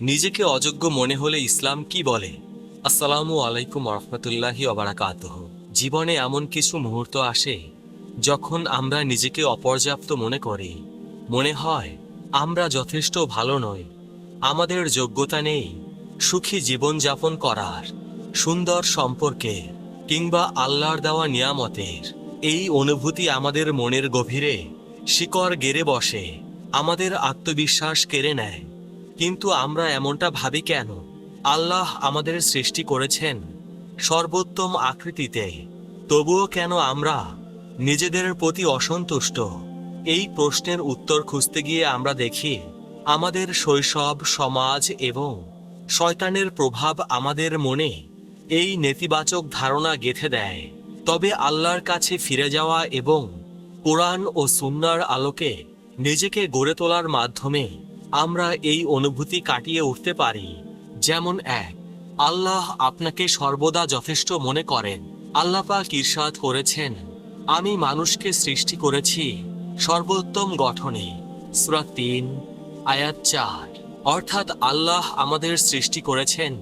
নিজেকে অযোগ্য মনে হলে ইসলাম কি বলে? আসসালামু আলাইকুম রহমতুল্লাহি অবারাকাত জীবনে এমন কিছু মুহূর্ত আসে যখন আমরা নিজেকে অপর্যাপ্ত মনে করি। মনে হয়, আমরা যথেষ্ট ভালো নই, আমাদের যোগ্যতা নেই, সুখী জীবনযাপন করার, সুন্দর সম্পর্কে, কিংবা আল্লাহর দেওয়া নিয়ামতের। এই অনুভূতি আমাদের মনের গভীরে শিকড় গেড়ে বসে, আমাদের আত্মবিশ্বাস কেড়ে নেয়। কিন্তু আমরা এমনটা ভাবি কেন? আল্লাহ আমাদের সৃষ্টি করেছেন সর্বোত্তম আকৃতিতে। তবুও কেন আমরা নিজেদের প্রতি অসন্তুষ্ট? এই প্রশ্নের উত্তর খুঁজতে গিয়ে আমরা দেখি, আমাদের শৈশব, সমাজ এবং শয়তানের প্রভাব আমাদের মনে এই নেতিবাচক ধারণা গেঁথে দেয়। তবে আল্লাহর কাছে ফিরে যাওয়া এবং কোরআন ও সুন্নার আলোকে নিজেকে গড়ে তোলার মাধ্যমে আমরা এই অনুভূতি কাটিয়ে উঠতে পারি। যেমন এক, আল্লাহ আপনাকে সর্বদা যথেষ্ট মনে করেন। আল্লাপাক ঈর্ষাদ করেছেন, আমি মানুষকে সৃষ্টি করেছি সর্বোত্তম গঠনে। সুরা তিন, আয়াত চার, অর্থাৎ আল্লাহ আমাদের সৃষ্টি করেছেন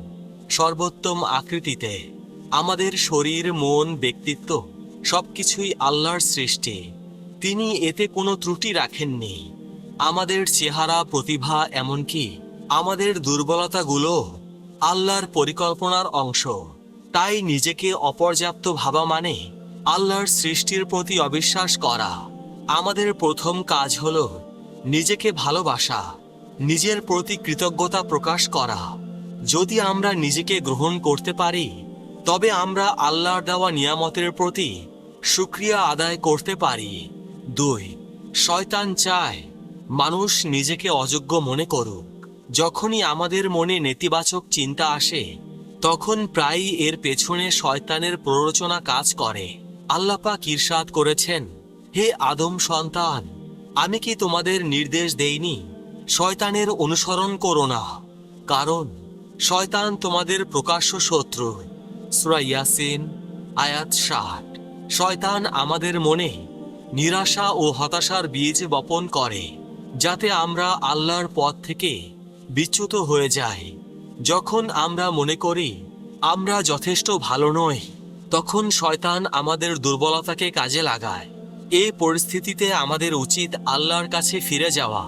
সর্বোত্তম আকৃতিতে। আমাদের শরীর, মন, ব্যক্তিত্ব সবকিছুই আল্লাহর সৃষ্টি। তিনি এতে কোনো ত্রুটি রাখেননি। আমাদের চেহারা, প্রতিভা এমনকি আমাদের দুর্বলতাগুলো আল্লাহর পরিকল্পনার অংশ। তাই নিজেকে অপর্যাপ্ত ভাবা মানে আল্লাহর সৃষ্টির প্রতি অবিশ্বাস করা। আমাদের প্রথম কাজ হল নিজেকে ভালোবাসা, নিজের প্রতি কৃতজ্ঞতা প্রকাশ করা। যদি আমরা নিজেকে গ্রহণ করতে পারি, তবে আমরা আল্লাহর দেওয়া নিয়ামতের প্রতি সুক্রিয়া আদায় করতে পারি। দুই, শয়তান চায় মানুষ নিজেকে অযোগ্য মনে করুক। যখনই আমাদের মনে নেতিবাচক চিন্তা আসে, তখন প্রায়ই এর পেছনে শয়তানের প্ররোচনা কাজ করে। আল্লাপাক ঈর্ষাদ করেছেন, হে আদম সন্তান, আমি কি তোমাদের নির্দেশ দেইনি? শয়তানের অনুসরণ করো না। কারণ, শয়তান তোমাদের প্রকাশ্য শত্রু। সুরা ইয়াসিন, আয়াত ষাট। শয়তান আমাদের মনে নিরাশা ও হতাশার বীজ বপন করে। যাতে আমরা আল্লাহর পথ থেকে বিচ্যুত হয়ে যাই। যখন আমরা মনে করি আমরা যথেষ্ট ভালো নই, তখন শয়তান আমাদের দুর্বলতাকে কাজে লাগায়। এই পরিস্থিতিতে আমাদের উচিত আল্লাহর কাছে ফিরে যাওয়া,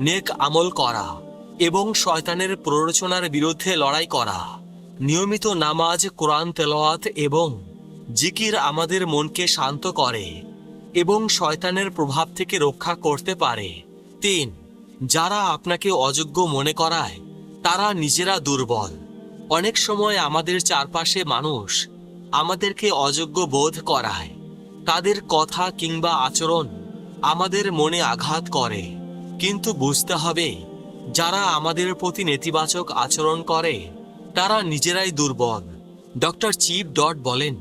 নেক আমল করা এবং শয়তানের প্ররোচনার বিরুদ্ধে লড়াই করা। নিয়মিত নামাজ, কোরআন তেলাওয়াত এবং জিকির আমাদের মনকে শান্ত করে এবং শয়তানের প্রভাব থেকে রক্ষা করতে পারে। তিন, যারা আপনাকে অযোগ্য মনে করায়, তারা নিজেরা দুর্বল। অনেক সময় আমাদের চারপাশে মানুষ আমাদেরকে অযোগ্য বোধ করায়। তাদের কথা কিংবা আচরণ আমাদের মনে আঘাত করে। কিন্তু বুঝতে হবে, যারা আমাদের প্রতি নেতিবাচক আচরণ করে, তারা নিজেরাই দুর্বল। ডক্টর চিপ ডট বলেন,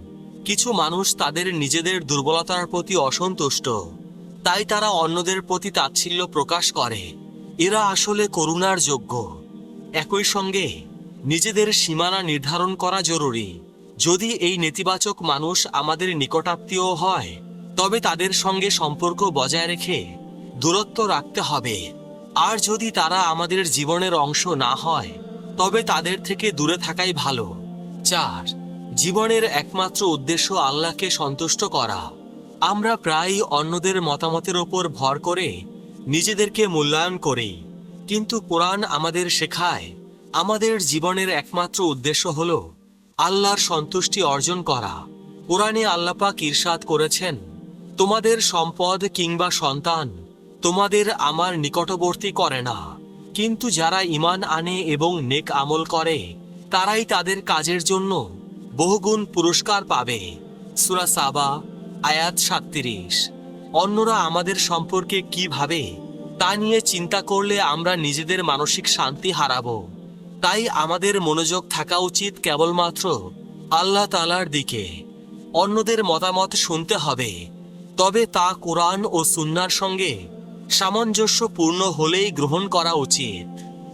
কিছু মানুষ তাদের নিজেদের দুর্বলতার প্রতি অসন্তুষ্ট। তাই তারা অন্যদের প্রতি তাচ্ছিল্য প্রকাশ করে। এরা আসলে করুণার যোগ্য। একই সঙ্গে নিজেদের সীমানা নির্ধারণ করা জরুরি। যদি এই নেতিবাচক মানুষ আমাদের নিকটাত্মীয় হয়, তবে তাদের সঙ্গে সম্পর্ক বজায় রেখে দূরত্ব রাখতে হবে। আর যদি তারা আমাদের জীবনের অংশ না হয়, তবে তাদের থেকে দূরে থাকাই ভালো। চার, জীবনের একমাত্র উদ্দেশ্য আল্লাহকে সন্তুষ্ট করা। আমরা প্রায়ই অন্যদের মতামতের ওপর ভর করে নিজেদেরকে মূল্যায়ন করি। কিন্তু কোরআন আমাদের শেখায়, আমাদের জীবনের একমাত্র উদ্দেশ্য হল আল্লাহর সন্তুষ্টি অর্জন করা। কোরআনে আল্লাপাক ঈর্ষাদ করেছেন, তোমাদের সম্পদ কিংবা সন্তান তোমাদের আমার নিকটবর্তী করে না। কিন্তু যারা ইমান আনে এবং নেক আমল করে, তারাই তাদের কাজের জন্য বহুগুণ পুরস্কার পাবে। সুরা সাবা আয়াত সাতত্রিশ। অন্যরা আমাদের সম্পর্কে কি ভাবে, তা নিয়ে চিন্তা করলে আমরা নিজেদের মানসিক শান্তি হারাবো। তাই আমাদের মনোযোগ থাকা উচিত কেবলমাত্র আল্লাহ তালার দিকে। অন্যদের মতামত শুনতে হবে। তবে তা কোরআন ও সুন্নার সঙ্গে সামঞ্জস্যপূর্ণ হলেই গ্রহণ করা উচিত।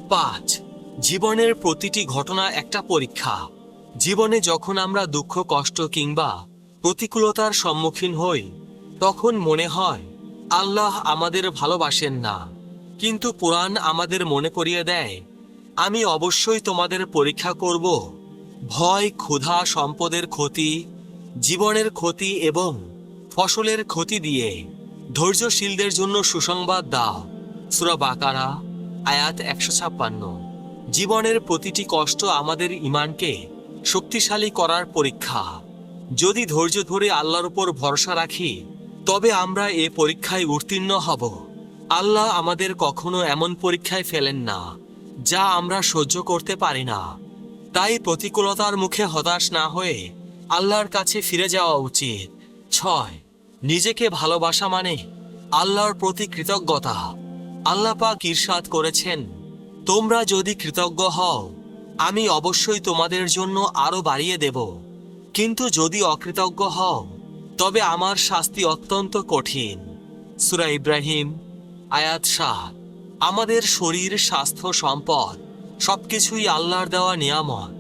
পাঁচ, জীবনের প্রতিটি ঘটনা একটা পরীক্ষা। জীবনে যখন আমরা দুঃখ, কষ্ট কিংবা প্রতিকূলতার সম্মুখীন হই, তখন মনে হয়, আল্লাহ আমাদের ভালোবাসেন না। কিন্তু কোরআন আমাদের মনে করিয়ে দেয়, আমি অবশ্যই তোমাদের পরীক্ষা করব। ভয়, ক্ষুধা, সম্পদের ক্ষতি, জীবনের ক্ষতি এবং ফসলের ক্ষতি দিয়ে ধৈর্যশীলদের জন্য সুসংবাদ দাও। সুরা বাকারা, আয়াত একশো ছাপ্পান্ন। জীবনের প্রতিটি কষ্ট আমাদের ইমানকে শক্তিশালী করার পরীক্ষা। যদি ধৈর্য ধরে আল্লাহর উপর ভরসা রাখি, তবে আমরা এ পরীক্ষায় উত্তীর্ণ হব। আল্লাহ আমাদের কখনো এমন পরীক্ষায় ফেলেন না, যা আমরা সহ্য করতে পারি না। তাই প্রতিকূলতার মুখে হতাশ না হয়ে আল্লাহর কাছে ফিরে যাওয়া উচিত। ছয়, নিজেকে ভালোবাসা মানে আল্লাহর প্রতি কৃতজ্ঞতা। আল্লাহ পাক ঈর্ষাদ করেছেন, তোমরা যদি কৃতজ্ঞ হও, আমি অবশ্যই তোমাদের জন্য আরও বাড়িয়ে দেব। কিন্তু যদি অকৃতজ্ঞ হও, তবে আমার শাস্তি অত্যন্ত কঠিন। সুরা ইব্রাহিম, আয়াত শাহ আমাদের শরীর, স্বাস্থ্য, সম্পদ, সবকিছুই আল্লাহর দেওয়া নিয়ামত।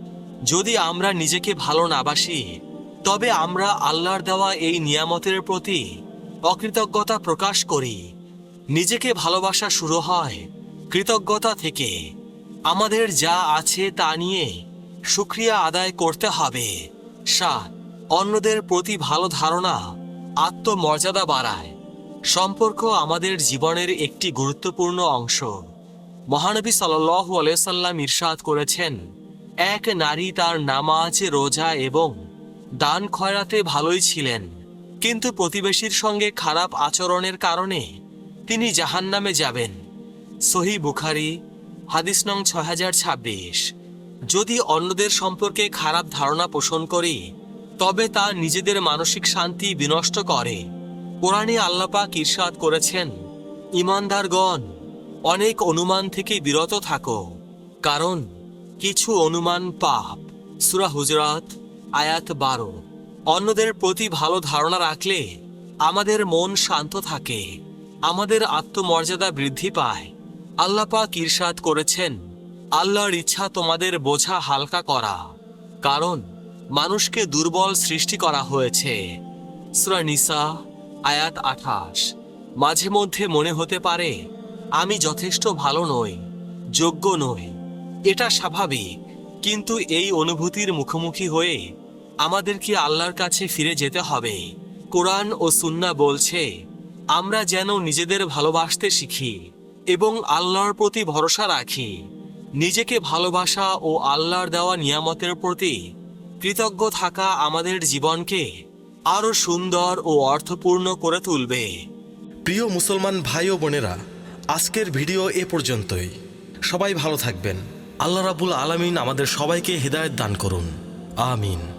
যদি আমরা নিজেকে ভালো না বাসি, তবে আমরা আল্লাহর দেওয়া এই নিয়ামতের প্রতি অকৃতজ্ঞতা প্রকাশ করি। নিজেকে ভালোবাসা শুরু হয় কৃতজ্ঞতা থেকে। আমাদের যা আছে তা নিয়ে সুক্রিয়া আদায় করতে হবে। সাত অন্যদের প্রতি ভালো ধারণা, আত্মমর্যাদা বাড়ায়। সম্পর্ক আমাদের জীবনের একটি গুরুত্বপূর্ণ অংশ। মহানবী সাল্লু আলাইসাল্লাম ইরশাদ করেছেন, এক নারী তার নামাজ, রোজা এবং দান খয়রাতে ভালোই ছিলেন। কিন্তু প্রতিবেশীর সঙ্গে খারাপ আচরণের কারণে তিনি জাহান্নামে যাবেন। সহি বুখারি, হাদিস নং ছয় হাজার ছাব্বিশ। যদি অন্যদের সম্পর্কে খারাপ ধারণা পোষণ করি, তবে তা নিজেদের মানসিক শান্তি বিনষ্ট করে। কোরআনে আল্লাপাক ঈর্ষাদ করেছেন, ইমানদারগণ, অনেক অনুমান থেকে বিরত থাকো। কারণ, কিছু অনুমান পাপ। সুরা হুজরাত, আয়াত বারো। অন্যদের প্রতি ভালো ধারণা রাখলে আমাদের মন শান্ত থাকে, আমাদের আত্মমর্যাদা বৃদ্ধি পায়। আল্লাপাক ঈর্ষাদ করেছেন আল্লাহর ইচ্ছা তোমাদের বোঝা হালকা করা, কারণ মানুষকে দুর্বল সৃষ্টি করা হয়েছে। সুরা নিসা, আয়াত আঠাশ। মাঝে মধ্যে মনে হতে পারে, আমি যথেষ্ট ভালো নই, যোগ্য নই, এটা স্বাভাবিক, কিন্তু এই অনুভূতির মুখোমুখি হয়ে আমাদেরকে আল্লাহর কাছে ফিরে যেতে হবে? কোরআন ও সুন্না বলছে, আমরা যেন নিজেদের ভালোবাসতে শিখি এবং আল্লাহর প্রতি ভরসা রাখি। নিজেকে ভালোবাসা ও আল্লাহর দেওয়া নিয়ামতের প্রতি কৃতজ্ঞ থাকা আমাদের জীবনকে আরও সুন্দর ও অর্থপূর্ণ করে তুলবে। প্রিয় মুসলমান ভাই ও বোনেরা, আজকের ভিডিও এ পর্যন্তই। সবাই ভালো থাকবেন। আল্লাহ রাবুল আলমিন আমাদের সবাইকে হৃদায়ত দান করুন। আমিন।